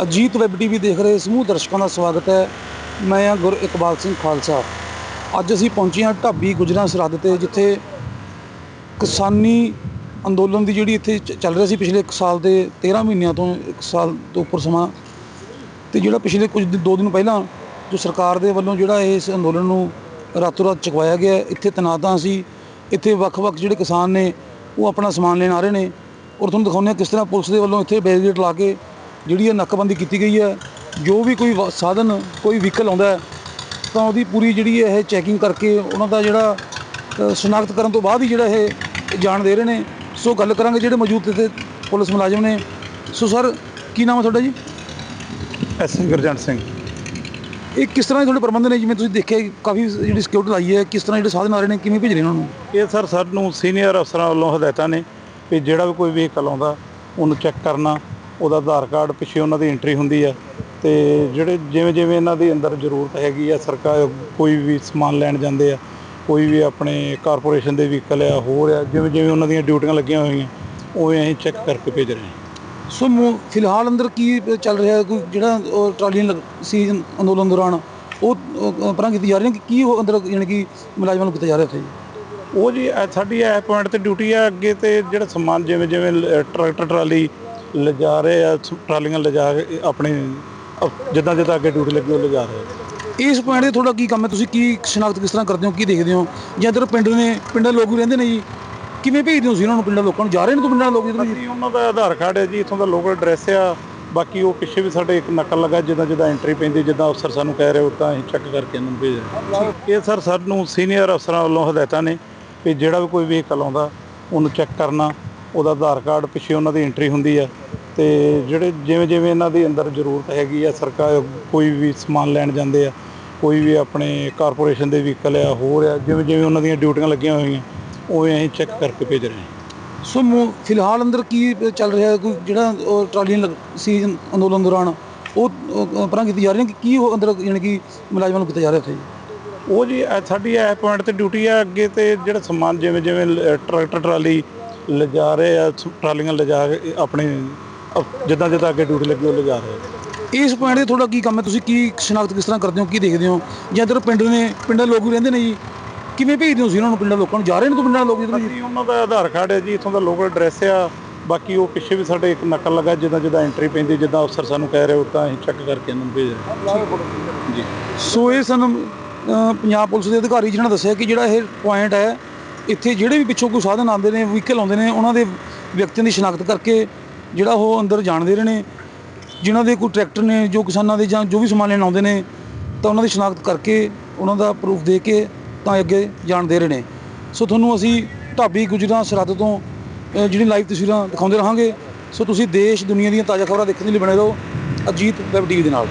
Ajit web TV ਦੇਖ ਰਹੇ ਸਮੂਹ ਦਰਸ਼ਕਾਂ ਦਾ ਸਵਾਗਤ ਹੈ। ਮੈਂ ਹਾਂ ਗੁਰ ਇਕਬਾਲ ਸਿੰਘ ਖਾਲਸਾ। ਅੱਜ ਅਸੀਂ ਪਹੁੰਚੇ ਹਾਂ ਢਾਬੀ ਗੁਜਰਾਂ ਸਰਹੱਦ ਤੇ, ਜਿੱਥੇ ਕਿਸਾਨੀ ਅੰਦੋਲਨ ਦੀ ਜਿਹੜੀ ਇੱਥੇ ਚ- ਚੱਲ ਰਿਹਾ ਸੀ ਪਿਛਲੇ 1 ਸਾਲ ਦੇ 13 ਮਹੀਨਿਆਂ ਤੋਂ 1 ਸਾਲ ਤੋਂ ਉੱਪਰ ਸਮਾਂ। ਤੇ ਜਿਹੜਾ ਪਿਛਲੇ ਕੁਝ ਦਿਨ- ਦੋ ਦਿਨ ਪਹਿਲਾਂ ਜੋ ਸਰਕਾਰ ਦੇ ਵੱਲੋਂ ਜਿਹੜਾ ਇਸ ਅੰਦੋਲਨ ਨੂੰ ਰਾਤੋਂ ਰਾਤ ਚੁਕਵਾਇਆ ਗਿਆ, ਇੱਥੇ ਤਨਾਦਾਂ ਸੀ। ਇੱਥੇ ਵੱਖ-ਵੱਖ ਜਿਹੜੇ ਕਿਸਾਨ ਨੇ, ਉਹ ਆਪਣਾ ਸਮਾਨ ਲੈਣ ਆ ਰਹੇ ਨੇ। ਔਰ ਤੁਹਾਨੂੰ ਦਿਖਾਉਂਦੇ ਹਾਂ ਕਿਸ ਤਰ੍ਹਾਂ ਪੁਲਿਸ ਦੇ ਵੱਲੋਂ ਇੱਥੇ ਬੈਰੀਕੇਡ ਲਾ ਕੇ ਜਿਹੜੀ ਇਹ ਨੱਕਬੰਦੀ ਕੀਤੀ ਗਈ ਹੈ ਜੋ ਵੀ ਕੋਈ ਸਾਧਨ ਕੋਈ ਵਹੀਕਲ ਆਉਂਦਾ ਤਾਂ ਉਹਦੀ ਪੂਰੀ ਜਿਹੜੀ ਇਹ ਚੈਕਿੰਗ ਕਰਕੇ ਉਹਨਾਂ ਦਾ ਜਿਹੜਾ ਸ਼ਨਾਖਤ ਕਰਨ ਤੋਂ ਬਾਅਦ ਹੀ ਜਿਹੜਾ ਇਹ ਜਾਣ ਦੇ ਰਹੇ ਨੇ। ਸੋ ਗੱਲ ਕਰਾਂਗੇ ਜਿਹੜੇ ਮੌਜੂਦ ਇੱਥੇ ਪੁਲਿਸ ਮੁਲਾਜ਼ਮ ਨੇ। ਸੋ ਸਰ ਕੀ ਨਾਮ ਹੈ ਤੁਹਾਡਾ ਜੀ? S A Gurjant Singh. ਇਹ ਕਿਸ ਤਰ੍ਹਾਂ ਦੇ ਤੁਹਾਡੇ ਪ੍ਰਬੰਧ ਨੇ? ਜਿਵੇਂ ਤੁਸੀਂ ਦੇਖਿਆ ਕਾਫੀ ਜਿਹੜੀ ਸਿਕਿਉਰਿਟੀ ਲਾਈ ਹੈ ਕਿਸ ਤਰ੍ਹਾਂ ਜਿਹੜੇ ਸਾਧਨ ਆ ਰਹੇ ਨੇ ਕਿਵੇਂ ਭੇਜ ਰਹੇ ਉਹਨਾਂ ਨੂੰ? ਇਹ ਸਰ ਸਾਨੂੰ ਸੀਨੀਅਰ ਅਫਸਰਾਂ ਵੱਲੋਂ ਹਦਾਇਤਾਂ ਨੇ ਕਿ ਜਿਹੜਾ ਵੀ ਕੋਈ ਵਹੀਕਲ ਆਉਂਦਾ ਉਹਨੂੰ ਚੈੱਕ ਕਰਨਾ ਉਹਦਾ ਆਧਾਰ ਕਾਰਡ ਪਿੱਛੇ ਉਹਨਾਂ ਦੀ ਐਂਟਰੀ ਹੁੰਦੀ ਆ ਤੇ ਜਿਹੜੇ ਜਿਵੇਂ ਜਿਵੇਂ ਇਹਨਾਂ ਦੀ ਅੰਦਰ ਜ਼ਰੂਰਤ ਹੈਗੀ ਆ ਸਰਕਾਰ ਕੋਈ ਵੀ ਸਮਾਨ ਲੈਣ ਜਾਂਦੇ ਆ ਕੋਈ ਵੀ ਆਪਣੇ ਕਾਰਪੋਰੇਸ਼ਨ ਦੇ ਵਹੀਕਲ ਆ ਹੋਰ ਆ ਜਿਵੇਂ ਜਿਵੇਂ ਉਹਨਾਂ ਦੀਆਂ ਡਿਊਟੀਆਂ ਲੱਗੀਆਂ ਹੋਈਆਂ ਉਵੇਂ ਅਸੀਂ ਚੈੱਕ ਕਰਕੇ ਭੇਜ ਰਹੇ ਹਾਂ ਸੋ ਮੋ- ਫਿਲਹਾਲ ਅੰਦਰ ਕੀ ਚੱਲ ਰਿਹਾ ਹੈ? ਕੋਈ ਜਿਹੜਾ ਉਹ ਟਰਾਲੀਆਂ ਸੀ ਅੰਦੋਲਨ ਦੌਰਾਨ ਉਹ ਪਰਾਂ ਕੀਤੀ ਜਾ ਰਹੀਆਂ ਕਿ ਕੀ ਉਹ ਅੰਦਰ ਯਾਨੀ ਕਿ ਮੁਲਾਜ਼ਮਾਂ ਨੂੰ ਕੀਤਾ ਜਾ ਰਿਹਾ ਉੱਥੇ ਉਹ ਜੀ ਸਾਡੀ ਇਹ ਪੁਆਇੰਟ ਤੇ ਡਿਊਟੀ ਆ ਅੱਗੇ ਤੇ ਜਿਹੜਾ ਸਮਾਨ ਜਿਵੇਂ ਜਿਵੇਂ ਟਰੈਕਟਰ ਟਰਾਲੀ ਲਿਜਾ ਰਹੇ ਆ ਸ- ਟਰਾਲੀਆਂ ਲਿਜਾ ਕੇ ਆਪਣੇ ਜਿੱਦਾਂ ਜਿੱਦਾਂ ਅੱਗੇ ਡਿਊਟੀ ਲੱਗੀ ਉਹ ਲਿਜਾ ਰਹੇ ਆ। ਇਸ ਪੁਆਇੰਟ ਤੇ ਤੁਹਾਡਾ ਕੀ ਕੰਮ ਹੈ? ਤੁਸੀਂ ਕੀ ਸ਼ਨਾਖਤ ਕਿਸ ਤਰ੍ਹਾਂ ਕਰਦੇ ਹੋ? ਕੀ ਦੇਖਦੇ ਹੋ? ਜਾਂ ਇੱਧਰ ਪਿੰਡ ਨੇ ਪਿੰਡਾਂ ਦੇ ਲੋਕ ਵੀ ਰਹਿੰਦੇ ਨੇ ਜੀ? ਕਿਵੇਂ ਭੇਜਦੇ ਹੋ ਤੁਸੀਂ ਉਹਨਾਂ ਨੂੰ ਪਿੰਡਾਂ ਲੋਕਾਂ ਨੂੰ? ਜਾ ਰਹੇ ਨੇ ਤੋਂ ਪਿੰਡਾਂ ਦੇ ਲੋਕ ਇੱਧਰ ਜੀ ਉਹਨਾਂ ਦਾ ਆਧਾਰ ਕਾਰਡ ਹੈ ਜੀ ਇਥੋਂ ਦਾ ਲੋਕਲ ਐਡਰੈਸ ਆ। ਬਾਕੀ ਉਹ ਪਿੱਛੇ ਵੀ ਸਾਡੇ ਇੱਕ ਨਕਲ ਲੱਗਾ ਜਿੱਦਾਂ ਜਿੱਦਾਂ ਐਂਟਰੀ ਪੈਂਦੀ ਜਿੱਦਾਂ ਅਫਸਰ ਸਾਨੂੰ ਕਹਿ ਰਹੇ ਉਦਾਂ ਅਸੀਂ ਚੈੱਕ ਕਰਕੇ ਇਹਨਾਂ ਨੂੰ ਭੇਜ ਰਹੇ ਹਾਂ। ਇਹ ਸਰ ਸਾਨੂੰ ਸੀਨੀਅਰ ਅਫਸਰਾਂ ਵੱਲੋਂ ਹਦਾਇਤਾਂ ਨੇ ਕਿ ਜਿਹੜਾ ਵੀ ਕੋਈ ਵਹੀਕਲ ਆਉਂਦਾ ਉਹਨੂੰ ਚੈੱਕ ਕਰਨਾ। ਉਹਦਾ ਆਧਾਰ ਕਾਰਡ ਪਿੱਛੇ ਉਹਨਾਂ ਦੀ ਐਂਟਰੀ ਹੁੰਦੀ ਆ। ਤੇ ਜਿਹੜੇ ਜਿਵੇਂ ਜਿਵੇਂ ਇਹਨਾਂ ਦੀ ਅੰਦਰ ਜ਼ਰੂਰਤ ਹੈਗੀ ਆ ਸਰਕਾਰ ਕੋਈ ਵੀ ਸਮਾਨ ਲੈਣ ਜਾਂਦੇ ਆ ਕੋਈ ਵੀ ਆਪਣੇ ਕਾਰਪੋਰੇਸ਼ਨ ਦੇ ਵਹੀਕਲ ਆ ਹੋਰ ਆ ਜਿਵੇਂ ਜਿਵੇਂ ਉਹਨਾਂ ਦੀਆਂ ਡਿਊਟੀਆਂ ਲੱਗੀਆਂ ਹੋਈਆਂ ਉਵੇਂ ਅਸੀਂ ਚੈੱਕ ਕਰਕੇ ਭੇਜ ਰਹੇ ਹਾਂ ਸੋ ਮੋ- ਫਿਲਹਾਲ ਅੰਦਰ ਕੀ ਚੱਲ ਰਿਹਾ ਹੈ? ਕੋਈ ਜਿਹੜਾ ਉਹ ਟਰਾਲੀਆਂ ਲੱਗ- ਸੀ ਅੰਦੋਲਨ ਦੌਰਾਨ ਉਹ ਅ, ਪਰਾਂ ਕੀਤੀ ਜਾ ਰਹੀਆਂ ਕਿ ਕੀ ਉਹ ਅੰਦਰ ਯਾਨੀ ਕਿ ਮੁਲਾਜ਼ਮਾਂ ਨੂੰ ਕੀਤਾ ਜਾ ਰਿਹਾ ਉੱਥੇ ਜੀ ਉਹ ਜੀ ਇਹ ਸਾਡੀ ਇਹ ਪੁਆਇੰਟ ਤੇ ਡਿਊਟੀ ਆ ਅੱਗੇ ਤੇ ਜਿਹੜਾ ਸਮਾਨ ਜਿਵੇਂ ਜਿਵੇਂ ਲ- ਟਰੈਕਟਰ ਟਰਾਲੀ ਲਿਜਾ ਰਹੇ ਆ ਸ- ਟਰਾਲੀਆਂ ਲਿਜਾ ਕੇ ਆਪਣੇ ਜਿੱਦਾਂ ਜਿੱਦਾਂ ਅੱਗੇ ਡਿਊਟੀ ਲੱਗੀ ਉਹ ਲਿਜਾ ਰਹੇ ਆ। ਇਸ ਪੁਆਇੰਟ ਤੇ ਤੁਹਾਡਾ ਕੀ ਕੰਮ ਹੈ? ਤੁਸੀਂ ਕੀ ਸ਼ਨਾਖਤ ਕਿਸ ਤਰ੍ਹਾਂ ਕਰਦੇ ਹੋ? ਕੀ ਦੇਖਦੇ ਹੋ? ਜਾਂ ਇੱਧਰ ਪਿੰਡ ਨੇ ਪਿੰਡਾਂ ਦੇ ਲੋਕ ਵੀ ਰਹਿੰਦੇ ਨੇ ਜੀ? ਕਿਵੇਂ ਭੇਜਦੇ ਹੋ ਤੁਸੀਂ ਉਹਨਾਂ ਨੂੰ ਪਿੰਡਾਂ ਲੋਕਾਂ ਨੂੰ? ਜਾ ਰਹੇ ਨੇ ਤੋਂ ਪਿੰਡਾਂ ਦੇ ਲੋਕ ਇੱਧਰ ਜੀ ਉਹਨਾਂ ਦਾ ਆਧਾਰ ਕਾਰਡ ਹੈ ਜੀ ਇਥੋਂ ਦਾ ਲੋਕਲ ਐਡਰੈਸ ਆ। ਬਾਕੀ ਉਹ ਪਿੱਛੇ ਵੀ ਸਾਡੇ ਇੱਕ ਨਕਲ ਲੱਗਾ ਜਿੱਦਾਂ ਜਿੱਦਾਂ ਐਂਟਰੀ ਪੈਂਦੀ ਜਿੱਦਾਂ ਅਫਸਰ ਸਾਨੂੰ ਕਹਿ ਰਹੇ ਉਦਾਂ ਅਸੀਂ ਚੈੱਕ ਕਰਕੇ ਇਹਨਾਂ ਨੂੰ ਭੇਜ ਰਹੇ ਹਾਂ। ਜੀ। ਸੋ ਇਹ ਸਾਨੂੰ ਅ, ਪੰਜਾਬ ਪੁਲਿਸ ਦੇ ਅਧਿਕਾਰੀ ਜਿਹਨਾਂ ਨੇ ਦੱਸਿਆ ਕਿ ਜਿਹੜਾ ਇਹ ਪੁਆਇੰਟ ਹੈ ਇੱਥੇ ਜਿਹੜੇ ਵੀ ਪਿੱਛੋਂ ਕੋਈ ਸਾਧਨ ਆਉਂਦੇ ਨੇ ਵਹੀਕਲ ਆਉਂਦੇ ਨੇ ਉਹਨਾਂ ਦੇ ਵਿਅਕਤੀਆਂ ਦੀ ਸ਼ਨਾਖਤ ਕਰਕੇ ਜਿਹੜਾ ਉਹ ਅੰਦਰ ਜਾਣ ਦੇ ਰਹੇ ਨੇ, ਜਿਨ੍ਹਾਂ ਦੇ ਕੋਈ ਟਰੈਕਟਰ ਨੇ, ਜੋ ਕਿਸਾਨਾਂ ਦੇ ਜਾਂ ਜੋ ਵੀ ਸਮਾਨ ਲੈਣ ਆਉਂਦੇ ਨੇ, ਤਾਂ ਉਹਨਾਂ ਦੀ ਸ਼ਨਾਖਤ ਕਰਕੇ ਉਹਨਾਂ ਦਾ ਪ੍ਰੂਫ ਦੇ ਕੇ ਤਾਂ ਅੱਗੇ ਜਾਣ ਦੇ ਰਹੇ ਨੇ। ਸੋ ਤੁਹਾਨੂੰ ਅਸੀਂ ਢਾਬੀ ਗੁਜਰਾਂ ਸਰਹੱਦ ਤੋਂ ਜਿਹੜੀ ਲਾਈਵ ਤਸਵੀਰਾਂ ਦਿਖਾਉਂਦੇ ਰਹਾਂਗੇ। ਸੋ ਤੁਸੀਂ ਦੇਸ਼ ਦੁਨੀਆ ਦੀਆਂ ਤਾਜ਼ਾ ਖਬਰਾਂ ਦੇਖਣ ਦੇ ਲਈ ਬਣੇ ਰਹੋ ਅਜੀਤ ਵੈਬ ਟੀਵੀ ਦੇ ਨਾਲ।